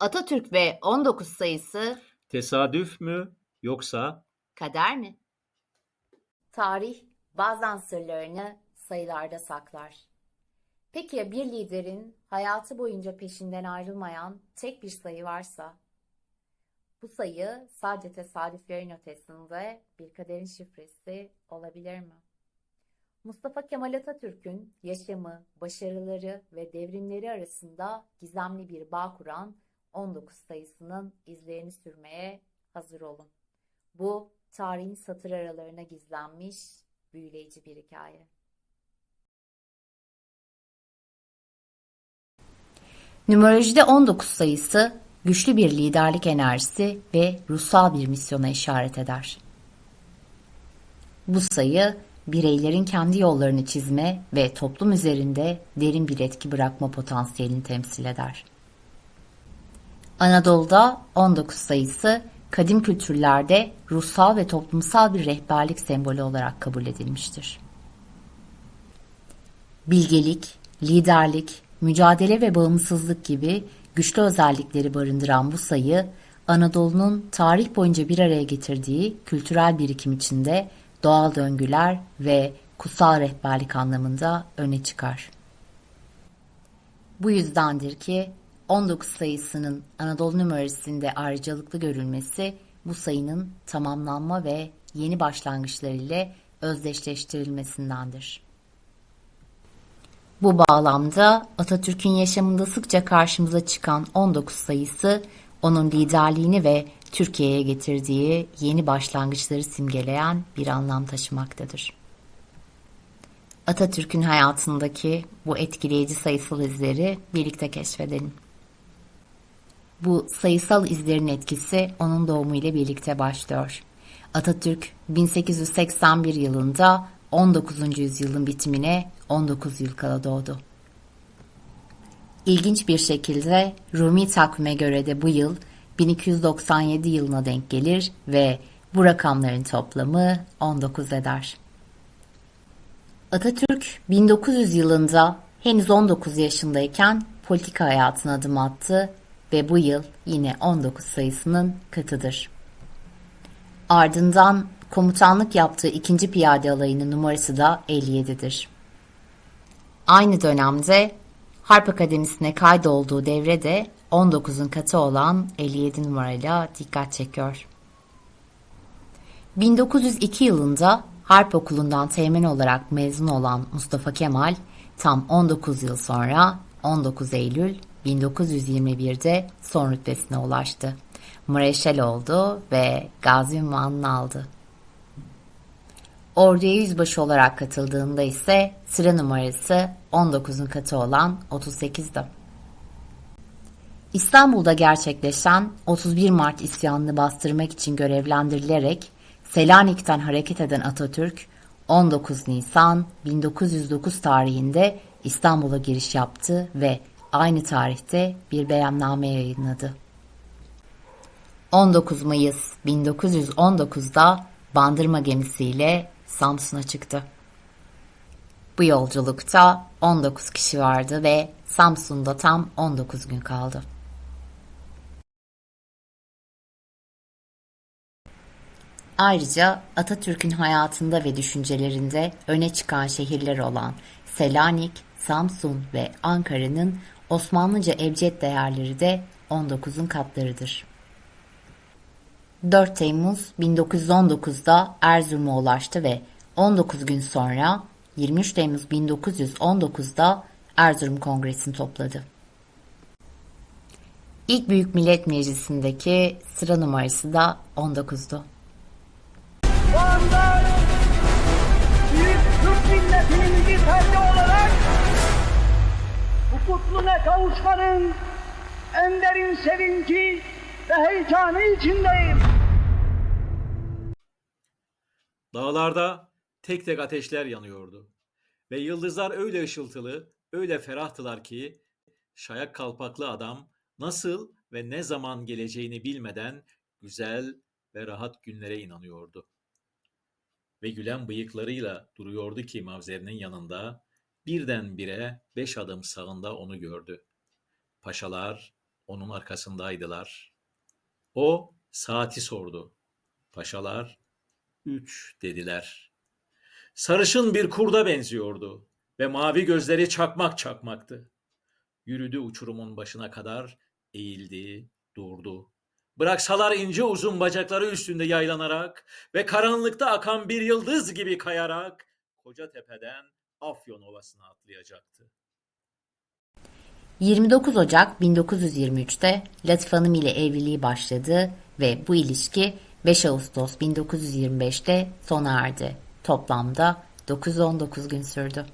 Atatürk ve 19 sayısı Tesadüf mü yoksa kader mi? Tarih bazen sırlarını sayılarda saklar. Peki ya bir liderin hayatı boyunca peşinden ayrılmayan tek bir sayı varsa? Bu sayı sadece tesadüflerin ötesinde bir kaderin şifresi olabilir mi? Mustafa Kemal Atatürk'ün yaşamı, başarıları ve devrimleri arasında gizemli bir bağ kuran 19 sayısının izlerini sürmeye hazır olun. Bu tarihin satır aralarına gizlenmiş büyüleyici bir hikaye. Numerolojide 19 sayısı güçlü bir liderlik enerjisi ve ruhsal bir misyona işaret eder. Bu sayı bireylerin kendi yollarını çizme ve toplum üzerinde derin bir etki bırakma potansiyelini temsil eder. Anadolu'da 19 sayısı kadim kültürlerde ruhsal ve toplumsal bir rehberlik sembolü olarak kabul edilmiştir. Bilgelik, liderlik, mücadele ve bağımsızlık gibi güçlü özellikleri barındıran bu sayı, Anadolu'nun tarih boyunca bir araya getirdiği kültürel birikim içinde doğal döngüler ve kutsal rehberlik anlamında öne çıkar. Bu yüzdendir ki 19 sayısının Anadolu numarasında ayrıcalıklı görülmesi bu sayının tamamlanma ve yeni başlangıçlar ile özdeşleştirilmesindendir. Bu bağlamda Atatürk'ün yaşamında sıkça karşımıza çıkan 19 sayısı onun liderliğini ve Türkiye'ye getirdiği yeni başlangıçları simgeleyen bir anlam taşımaktadır. Atatürk'ün hayatındaki bu etkileyici sayısal izleri birlikte keşfedelim. Bu sayısal izlerin etkisi onun doğumu ile birlikte başlıyor. Atatürk 1881 yılında 19. yüzyılın bitimine 19 yıl kala doğdu. İlginç bir şekilde Rumi takvime göre de bu yıl 1297 yılına denk gelir ve bu rakamların toplamı 19 eder. Atatürk 1900 yılında henüz 19 yaşındayken politika hayatına adım attı ve bu yıl yine 19 sayısının katıdır. Ardından komutanlık yaptığı ikinci piyade alayının numarası da 57'dir. Aynı dönemde Harp Akademisi'ne kaydolduğu devre de 19'un katı olan 57 numarayla dikkat çekiyor. 1902 yılında Harp Okulu'ndan teğmen olarak mezun olan Mustafa Kemal tam 19 yıl sonra 19 Eylül 1921'de son rütbesine ulaştı. Mareşal oldu ve gazi ünvanını aldı. Orduya yüzbaşı olarak katıldığında ise sıra numarası 19'un katı olan 38'di. İstanbul'da gerçekleşen 31 Mart isyanını bastırmak için görevlendirilerek Selanik'ten hareket eden Atatürk 19 Nisan 1909 tarihinde İstanbul'a giriş yaptı ve aynı tarihte bir beyanname yayınladı. 19 Mayıs 1919'da Bandırma gemisiyle Samsun'a çıktı. Bu yolculukta 19 kişi vardı ve Samsun'da tam 19 gün kaldı. Ayrıca Atatürk'ün hayatında ve düşüncelerinde öne çıkan şehirler olan Selanik, Samsun ve Ankara'nın Osmanlıca ebced değerleri de 19'un katlarıdır. 4 Temmuz 1919'da Erzurum'a ulaştı ve 19 gün sonra 23 Temmuz 1919'da Erzurum Kongresi'ni topladı. İlk Büyük Millet Meclisi'ndeki sıra numarası da 19'du. Şu anda büyük Türk milletinin bir kutluna kavuşmanın en derin sevinci ve heyecanı içindeyim. dağlarda tek tek ateşler yanıyordu. Ve yıldızlar öyle ışıltılı, öyle ferahtılar ki şayak kalpaklı adam nasıl ve ne zaman geleceğini bilmeden güzel ve rahat günlere inanıyordu. Ve gülen bıyıklarıyla duruyordu ki mavzerinin yanında birdenbire beş adım sağında onu gördü. Paşalar onun arkasındaydılar. O saati sordu. Paşalar üç dediler. Sarışın bir kurda benziyordu ve mavi gözleri çakmak çakmaktı. Yürüdü uçurumun başına kadar, eğildi, durdu. Bıraksalar ince uzun bacakları üstünde yaylanarak ve karanlıkta akan bir yıldız gibi kayarak koca tepeden Afyon Ovası'na atlayacaktı. 29 Ocak 1923'te Latif Hanım ile evliliği başladı ve bu ilişki 5 Ağustos 1925'te sona erdi. Toplamda 919 gün sürdü.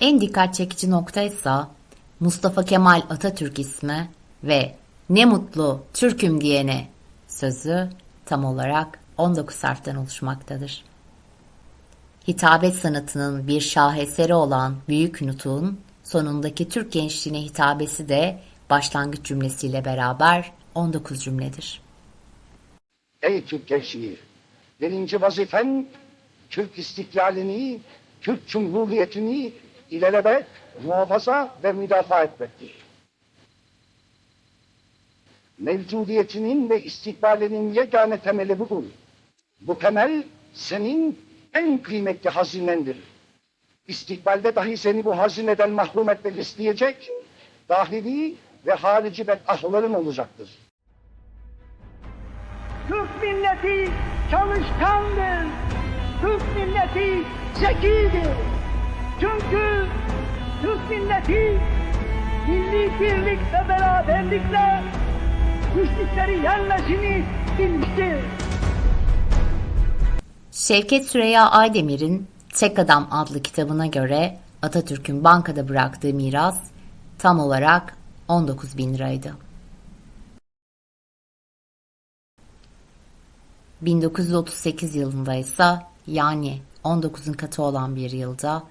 En dikkat çekici nokta ise Mustafa Kemal Atatürk ismi ve ne mutlu Türk'üm diyene sözü tam olarak 19 harften oluşmaktadır. Hitabet sanatının bir şaheseri olan Büyük Nutuk'un sonundaki Türk gençliğine hitabesi de başlangıç cümlesiyle beraber 19 cümledir. Ey Türk gençliği! Birinci vazifen Türk istiklalini, Türk Cumhuriyeti'ni ilelebet muhafaza ve müdafaa etmektir. Mevcudiyetinin ve istikbalinin yegane temeli budur. Bu temel senin en kıymetli hazinendir. İstikbalde dahi seni bu hazineden mahrum etmek isteyecek, dahili ve harici bedahların olacaktır. Türk milleti çalışkandır. Türk milleti zekidir. Çünkü Türk milleti milli birlik ve beraberlikle güçlükleri yenmesini bilmiştir. Şevket Süreyya Aydemir'in Tek Adam adlı kitabına göre Atatürk'ün bankada bıraktığı miras tam olarak 19 bin liraydı. 1938 yılında ise yani 19'un katı olan bir yılda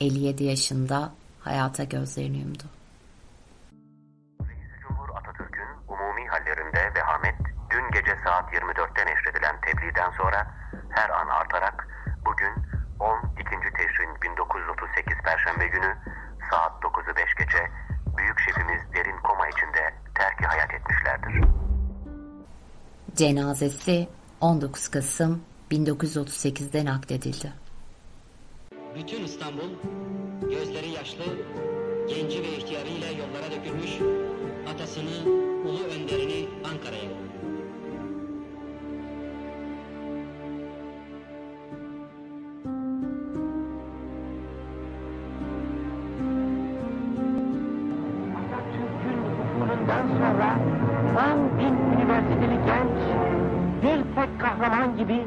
57 yaşında hayata gözlerini yumdu. Reis Cumhur Atatürk'ün umumi hallerinde vehamet dün gece saat 24'te neşredilen tebliğden sonra her an artarak bugün 12. Teşrin 1938 Perşembe günü saat 9'u 5 geçe büyük şefimiz derin koma içinde terki hayat etmişlerdir. Cenazesi 19 Kasım 1938'de nakledildi. Bütün İstanbul gözleri yaşlı, genci ve ihtiyarıyla yollara dökülmüş, atasını, ulu önderini Ankara'ya. Atatürk'ün sonra 10 bin üniversiteli genç bir tek kahraman gibi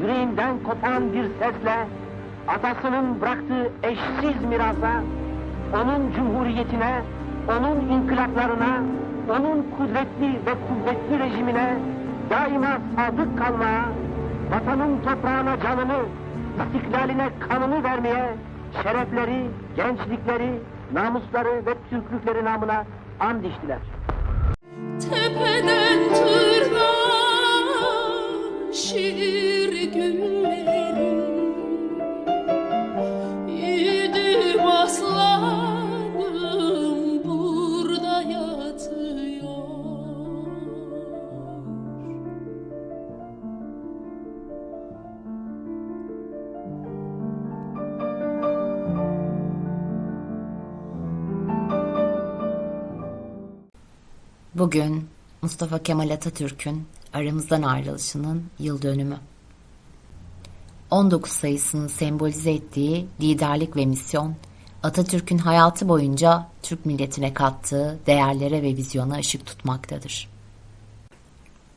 yüreğinden kopan bir sesle atasının bıraktığı eşsiz mirasa, onun cumhuriyetine, onun inkılaplarına, onun kudretli ve kuvvetli rejimine daima sadık kalmaya, vatanın toprağına canını, istiklaline kanını vermeye, şerefleri, gençlikleri, namusları ve Türklükleri namına and içtiler. Tepeden Bugün Mustafa Kemal Atatürk'ün aramızdan ayrılışının yıl dönümü. 19 sayısının sembolize ettiği liderlik ve misyon Atatürk'ün hayatı boyunca Türk milletine kattığı değerlere ve vizyona ışık tutmaktadır.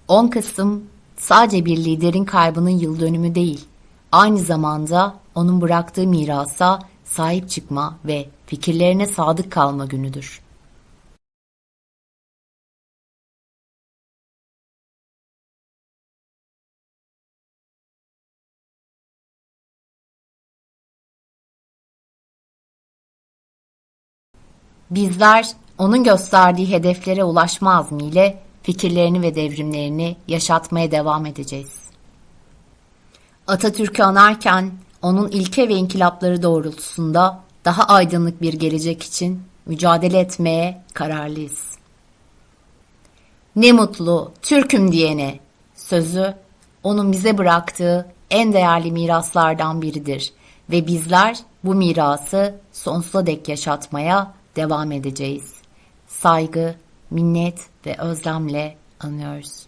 10 Kasım sadece bir liderin kaybının yıl dönümü değil, aynı zamanda onun bıraktığı mirasa sahip çıkma ve fikirlerine sadık kalma günüdür. Bizler onun gösterdiği hedeflere ulaşma azmiyle fikirlerini ve devrimlerini yaşatmaya devam edeceğiz. Atatürk'ü anarken onun ilke ve inkılapları doğrultusunda daha aydınlık bir gelecek için mücadele etmeye kararlıyız. Ne mutlu Türk'üm diyene sözü onun bize bıraktığı en değerli miraslardan biridir ve bizler bu mirası sonsuza dek yaşatmaya devam edeceğiz. Saygı, minnet ve özlemle anıyoruz.